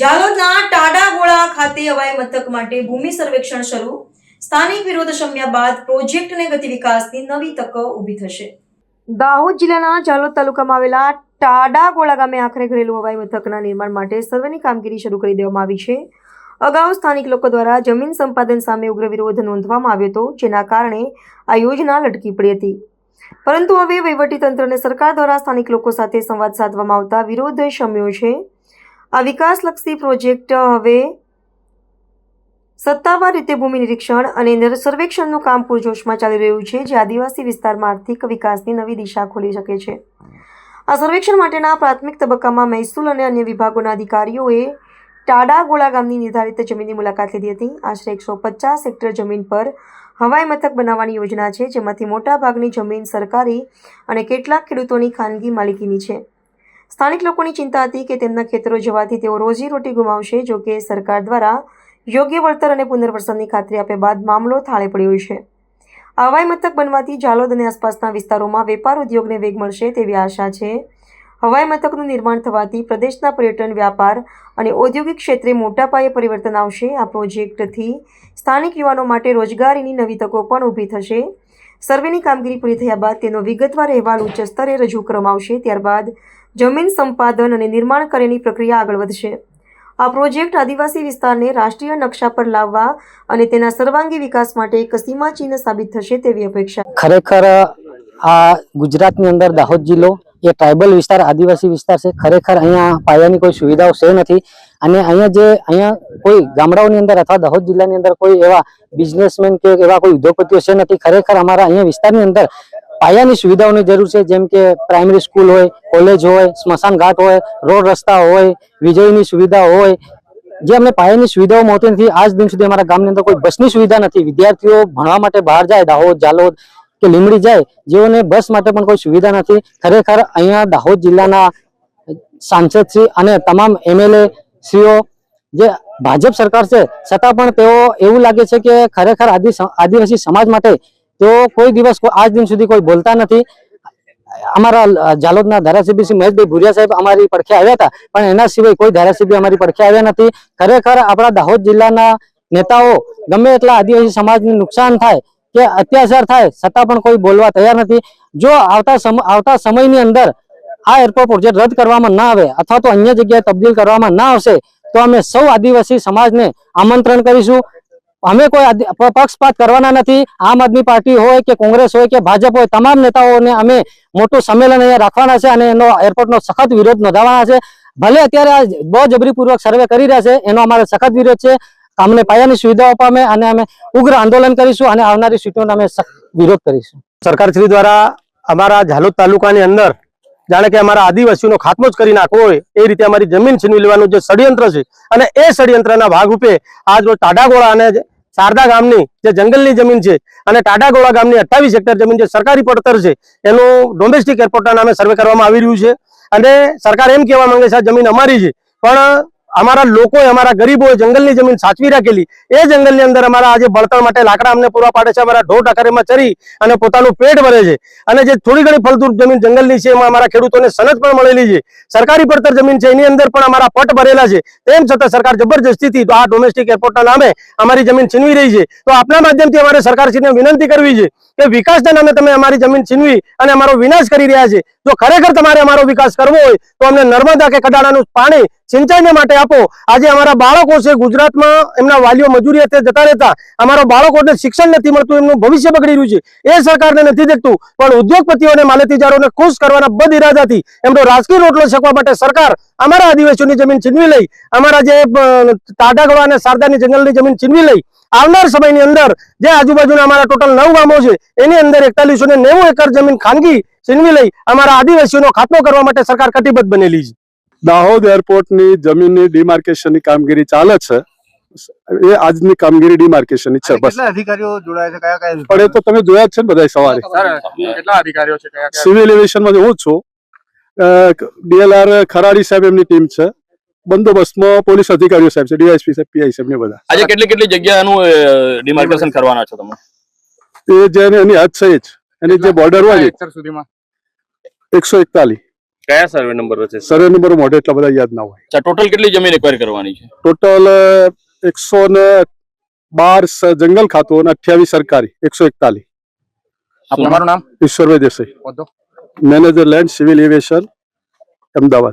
જાલોદના ટાડાગોળા ખાતે હવાઈ મથક માટે ભૂમિ સર્વેક્ષણ શરૂ. સ્થાનિક વિરોધ શમ્યા બાદ પ્રોજેક્ટને ગતિ વિકાસની નવી તકો ઊભી થશે. દાહોદ જિલ્લાના જાલોદ તાલુકામાં આવેલા ટાડાગોળા ગામે આખરે ઘરેલું હવાઈ મથકના નિર્માણ માટે સર્વેની કામગીરી શરૂ કરી દેવામાં આવી છે. અગાઉ સ્થાનિક લોકો દ્વારા જમીન સંપાદન સામે ઉગ્ર વિરોધ નોંધવામાં આવ્યો હતો, જેના કારણે આ યોજના લટકી પડી હતી. પરંતુ હવે વહીવટીતંત્ર અને સરકાર દ્વારા સ્થાનિક લોકો સાથે સંવાદ સાધવામાં આવતા વિરોધ શમ્યો છે. આ વિકાસલક્ષી પ્રોજેક્ટ હવે સત્તાવાર રીતે ભૂમિ નિરીક્ષણ અને સર્વેક્ષણનું કામ પૂરજોશમાં ચાલી રહ્યું છે, જે આદિવાસી વિસ્તારમાં આર્થિક વિકાસની નવી દિશા ખોલી શકે છે. આ સર્વેક્ષણ માટેના પ્રાથમિક તબક્કામાં મહેસૂલ અને અન્ય વિભાગોના અધિકારીઓએ ટાડાગોળા ગામની નિર્ધારિત જમીનની મુલાકાત લીધી હતી. આશરે એકસો પચાસ હેક્ટર જમીન પર હવાઈ મથક બનાવવાની યોજના છે, જેમાંથી મોટાભાગની જમીન સરકારી અને કેટલાક ખેડૂતોની ખાનગી માલિકીની છે. સ્થાનિક લોકોની ચિંતા હતી કે તેમના ખેતરો જવાથી તેઓ રોજીરોટી ગુમાવશે, જો કે સરકાર દ્વારા યોગ્ય વળતર અને પુનર્વસનની ખાતરી આપ્યા બાદ મામલો થાળે પડ્યો છે. હવાઈ મથક બનવાથી જાલોદ અને આસપાસના વિસ્તારોમાં વેપાર ઉદ્યોગને વેગ મળશે તેવી આશા છે. હવાઈ મથકનું નિર્માણ થવાથી પ્રદેશના પર્યટન, વ્યાપાર અને ઔદ્યોગિક ક્ષેત્રે મોટા પાયે પરિવર્તન આવશે. આ પ્રોજેક્ટથી સ્થાનિક યુવાનો માટે રોજગારીની નવી તકો પણ ઊભી થશે. સર્વેની કામગીરી પૂરી થયા બાદ તેનો વિગતવાર અહેવાલ ઉચ્ચ સ્તરે રજૂ કરવામાં આવશે. ત્યારબાદ જમીન સંપાદન અને નિર્માણ કરેની પ્રક્રિયા આગળ વધશે. આ પ્રોજેક્ટ આદિવાસી વિસ્તારને રાષ્ટ્રીય નકશા પર લાવવા અને તેના સર્વાંગી વિકાસ માટે એક સીમાચિહ્ન સાબિત થશે તેવી અપેક્ષા. ખરેખર આ ગુજરાતની અંદર દાહોદ જિલ્લો એ ટ્રાઇબલ વિસ્તાર, આદિવાસી વિસ્તાર છે. ખરેખર અહીંયા પાયાની કોઈ સુવિધાઓ છે નથી. અને અહીંયા જે અહીંયા કોઈ ગામડાઓની અંદર અથવા દાહોદ જિલ્લાની અંદર કોઈ એવા બિઝનેસમેન કે એવા કોઈ ઉદ્યોગપતિઓ છે નથી. ખરેખર અમારા અહીંયા વિસ્તારની અંદર પાયાની સુવિધાઓની જરૂર છે. જેમ કે પ્રાઇમરી સ્કૂલ હોય કોલેજ હોય સ્મશાન ઘાટ હોય, રોડ રસ્તા હોય, વીજળીની સુવિધા હોય. જે અમને પાયાની સુવિધાઓ મળતી નથી. આજ દિન સુધી અમારા ગામની અંદર કોઈ બસની સુવિધા નથી. વિદ્યાર્થીઓ ભણવા માટે બહાર જાય, દાહોદ, જાલોદ કે લીમડી જાય, જેઓને બસ માટે પણ કોઈ સુવિધા નથી. ખરેખર અહીંયા દાહોદ જિલ્લાના સાંસદ શ્રી અને તમામ એમએલએ શ્રીઓ જે ભાજપ સરકાર છે, છતાં પણ તેઓ એવું લાગે છે કે ખરેખર આદિ આદિવાસી સમાજ માટે તેઓ કોઈ દિવસ આજ દિન સુધી કોઈ બોલતા નથી. અમારા જાલોદના ધારાસભ્ય શ્રી મહેશભાઈ ભુરિયા સાહેબ અમારી પડખે આવ્યા હતા, પણ એના સિવાય કોઈ ધારાસભ્ય અમારી પડખે આવ્યા નથી. ખરેખર આપણા દાહોદ જિલ્લાના નેતાઓ ગમે એટલા આદિવાસી સમાજને નુકસાન થાય કે અત્યાચાર થાય, છતાં પણ કોઈ બોલવા તૈયાર નથી. જો આવતા આવતા સમયની અંદર આ એરપોર્ટ પ્રોજેક્ટ રદ કરવામાં ના આવે અથવા તો અન્ય જગ્યાએ તબદીલ કરવામાં ના આવશે તો અમે સૌ આદિવાસી સમાજને આમંત્રણ કરીશું. અમે કોઈ પક્ષપાત કરવાના નથી. આમ આદમી પાર્ટી હોય કે કોંગ્રેસ હોય કે ભાજપ હોય, તમામ નેતાઓને અમે મોટું સંમેલન અહીંયા રાખવાના છે અને એનો એરપોર્ટનો સખત વિરોધ નોંધાવવાના છે. ભલે અત્યારે બહુ જબરીપૂર્વક સર્વે કરી રહ્યા છે, એનો અમારે સખત વિરોધ છે. અમને પાયાની સુવિધાઓ પામે અને અમે ઉગ્ર આંદોલન કરીશું અને આવનારી સીટોનો અમે વિરોધ કરીશું. સરકારશ્રી દ્વારા અમારા ઝાલોદ તાલુકાની અંદર જાણે કે અમારા આદિવાસીઓનો ખાત્મો જ કરી નાખવો હોય, એ રીતે અમારી જમીન છીનવી લેવાનું જે ષડયંત્ર છે, અને એ ષડયંત્રના ભાગરૂપે આજ રોજ ટાડાગોળા અને શારદા ગામની જે જંગલની જમીન છે, અને ટાડાગોળા ગામની અઠ્ઠાવીસ હેક્ટર જમીન જે સરકારી પડતર છે, એનું ડોમેસ્ટિક એરપોર્ટના નામે સર્વે કરવામાં આવી રહ્યું છે. અને સરકાર એમ કહેવા માંગે છે, આ જમીન અમારી છે, પણ અમારા લોકોએ, અમારા ગરીબોએ જંગલની જમીન સાચવી રાખેલી. એ જંગલની અંદર અમારા આજે બળતણ માટે લાકડા અમને પૂરા પાડે છે, અમારા ઢોર ટકારીમાં ચરી અને પોતાનું પેટ ભરે છે. અને જે થોડી ઘણી ફળદ્રુપ જમીન જંગલની છે, એમાં અમારા ખેડૂતોને સનદ પણ મળેલી છે. સરકારી પડતર જમીન છે, એની અંદર પણ અમારા પટ ભરેલા છે. તેમ છતાં સરકાર જબરજસ્તીથી આ ડોમેસ્ટિક એરપોર્ટના નામે અમારી જમીન છીનવી રહી છે. તો આપના માધ્યમથી અમારે સરકારશ્રીને વિનંતી કરવી છે કે વિકાસના નામે તમે અમારી જમીન છીનવી અને અમારો વિનાશ કરી રહ્યા છે. જો ખરેખર તમારે અમારો વિકાસ કરવો હોય, તો અમને નર્મદા કે કડાણાનું પાણી સિંચાઈને માટે આપો. આજે અમારા બાળકો છે ગુજરાતમાં, એમના વાલીઓ મજૂરી અર્થે જતા રહેતા. અમારા બાળકોને શિક્ષણ નથી મળતું, એમનું ભવિષ્ય બગડી રહ્યું છે. એ સરકારને નથી દેખતું, પણ ઉદ્યોગપતિઓને, માલતીજારોને ખુશ કરવાના બદ ઇરાદાથી એમનો રાજકીય રોટલો શકવા માટે સરકાર અમારા આદિવાસીઓની જમીન છીનવી લઈ, અમારા જે તાડાગવા અને શારદાની જંગલની જમીન છીનવી લઈ, આવનાર સમયની અંદર જે આજુબાજુના અમારા ટોટલ નવ ગામો છે, એની અંદર એકતાલીસો નેવું એકર જમીન ખાનગી છીનવી લઈ, અમારા આદિવાસીઓનો ખાતમો કરવા માટે સરકાર કટિબદ્ધ બનેલી છે. દાહોદ એરપોર્ટની જમીનની ડિમાર્કેશનની કામગીરી ચાલે છે. એ આજની કામગીરી ડિમાર્કેશનની છે બસ. અધિકારીઓ જોડાયા છે કયા કયા પણ એ તો તમે જોયા જ છે ને બધા સવારે. કેટલા અધિકારીઓ છે કયા કયા? સિવિલ એવિએશનમાં હું જ છું ડીએલઆર ખરાડી સાહેબ એમની ટીમ છે. બંદોબસ્તમાં પોલીસ અધિકારીઓ સાહેબ છે ડીવાયસપી સાહેબ પીઆઈ સાહેબ ને બધા. આજે કેટલી કેટલી જગ્યાનું ડિમાર્કેશન કરવાના છો તમે? એ જે એની હદ છે એ જ. એની જે બોર્ડર હોય અત્યાર સુધીમાં? એકસો એકતાલીસ. કયા સર્વે નંબર છે? સર્વે નંબર મોઢે એટલા બધા યાદ ના હોય. ટોટલ કેટલી જમીન એક્વાયર કરવાની છે? ટોટલ એકસો ને બાર જંગલ ખાતું અને અઠ્યાવીસ સરકારી એકસો એકતાલીસ. તમારું નામ? Ishwarbhai Desai? Manager land civil aviation Ahmedabad.